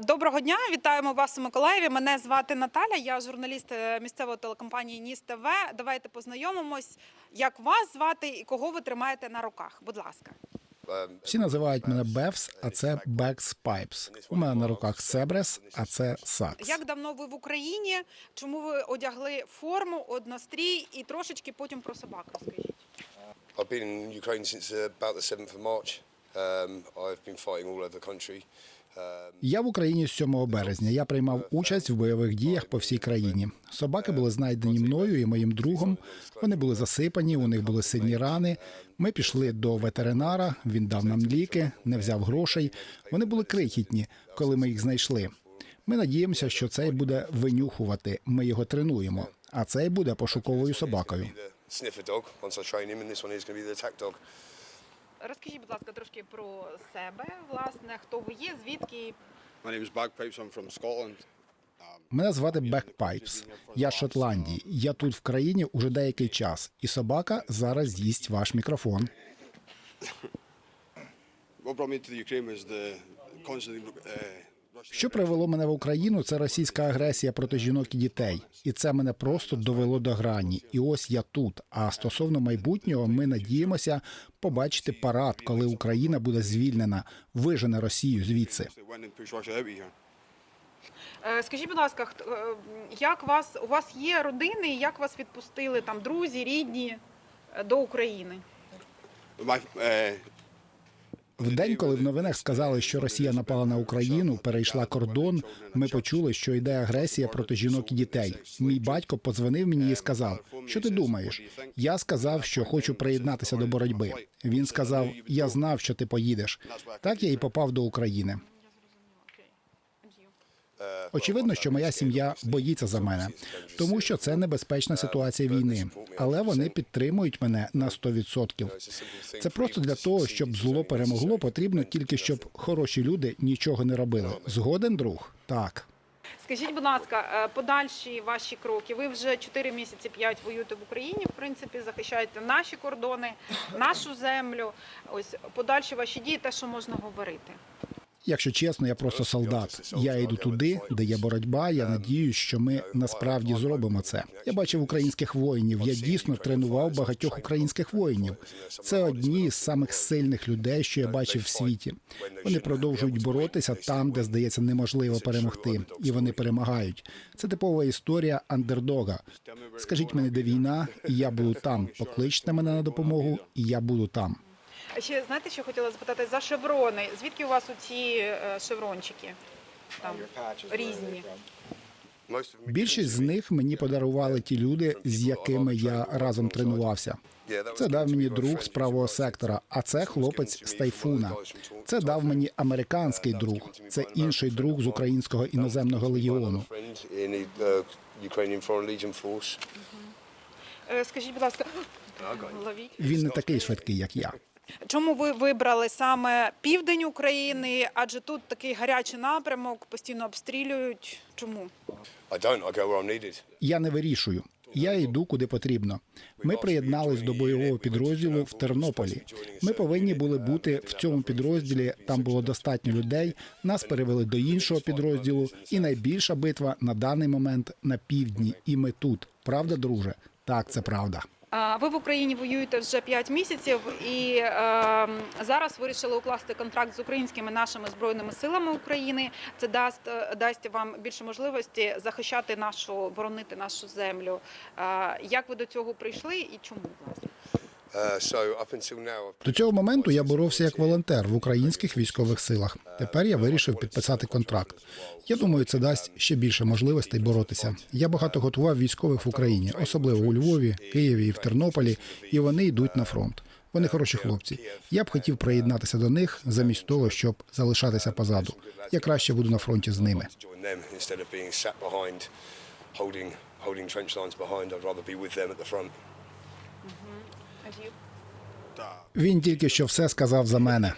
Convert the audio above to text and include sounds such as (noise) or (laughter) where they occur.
Доброго дня, вітаємо вас у Миколаєві. Мене звати Наталя. Я журналіст е, місцевої телекомпанії Ніс ТВ. Давайте познайомимось, як вас звати і кого ви тримаєте на руках. Будь ласка. Всі називають мене Бевс, а це Бекс Пайпс. У мене на руках Себрес, а це Сакс. Як давно ви в Україні? Чому ви одягли форму, однострій і трошечки потім про собак розкажіть? I've been in Ukraine since about the 7th of March. Um, I've been fighting all over the country. Я в Україні з 7 березня. Я приймав участь в бойових діях по всій країні. Собаки були знайдені мною і моїм другом. Вони були засипані, у них були сильні рани. Ми пішли до ветеринара. Він дав нам ліки, не взяв грошей. Вони були крихітні, коли ми їх знайшли. Ми надіємося, що цей буде винюхувати. Ми його тренуємо. А цей буде пошуковою собакою. Розкажіть, будь ласка, трошки про себе, власне, хто ви є, звідки My name is Bagpipes. I'm from Scotland. Мене звати Бек Пайпс. Я з Шотландії. Я тут в країні уже деякий час, і собака зараз з'їсть ваш мікрофон. (laughs) Що привело мене в Україну? Це російська агресія проти жінок і дітей, і це мене просто довело до грані. І ось я тут. А стосовно майбутнього, ми надіємося побачити парад, коли Україна буде звільнена, вижене Росію звідси. Е, Скажіть, будь ласка, е, як вас у вас є родини? Як вас відпустили там друзі, рідні е, до України? В день, коли в новинах сказали, що Росія напала на Україну, перейшла кордон. Ми почули, що йде агресія проти жінок і дітей. Мій батько подзвонив мені і сказав: Що ти думаєш? Я сказав, що хочу приєднатися до боротьби. Він сказав: Я знав, що ти поїдеш. Так я і попав до України. Очевидно, що моя сім'я боїться за мене, тому що це небезпечна ситуація війни. Але вони підтримують мене на 100%. Це просто для того, щоб зло перемогло, потрібно тільки щоб хороші люди нічого не робили. Згоден, друг? Так. Скажіть, будь ласка, е, подальші ваші кроки. Ви вже 4 місяці 5 воюєте в Україні. В принципі, захищаєте наші кордони, нашу землю. Ось подальші ваші дії, те, що можна говорити. Якщо чесно, я просто солдат. Я йду туди, де є боротьба. Я надіюсь, що ми насправді зробимо це. Я бачив українських воїнів. Я дійсно тренував багатьох українських воїнів. Це одні з самих сильних людей, що я бачив в світі. Вони продовжують боротися там, де здається неможливо перемогти, і вони перемагають. Це типова історія андердога. Скажіть мені, де війна, і я буду там. Покличте мене на допомогу, і я буду там. Ще знаєте, що хотіла запитати за шеврони? Звідки у вас оці е, шеврончики? Там різні. Більшість з них мені подарували ті люди, з якими я разом тренувався. Це дав мені друг з правого сектора, а це хлопець з тайфуна. Це дав мені американський друг. Це інший друг з українського іноземного легіону. Е, Скажіть, будь ласка. (gasps) Він не такий швидкий, як я. Чому ви вибрали саме південь України? Адже тут такий гарячий напрямок, постійно обстрілюють. Чому? I don't. I go where I'm needed. Я не вирішую. Я йду куди потрібно. Ми приєднались до бойового підрозділу в Тернополі. Ми повинні були бути в цьому підрозділі. Там було достатньо людей. Нас перевели до іншого підрозділу. І найбільша битва на даний момент на півдні. І ми тут. Правда, друже? Так, це правда. Ви в Україні воюєте вже 5 місяців і е, зараз вирішили укласти контракт з українськими нашими збройними силами України. Це дасть е, дасть вам більше можливості захищати нашу, боронити нашу землю. Е, як ви до цього прийшли і чому власне? До цього моменту я боровся як волонтер в українських військових силах. Тепер я вирішив підписати контракт. Я думаю, це дасть ще більше можливостей боротися. Я багато готував військових в Україні, особливо у Львові, Києві і в Тернополі, і вони йдуть на фронт. Вони хороші хлопці. Я б хотів приєднатися до них замість того, щоб залишатися позаду. Я краще буду на фронті з ними. Він тільки що все сказав за мене.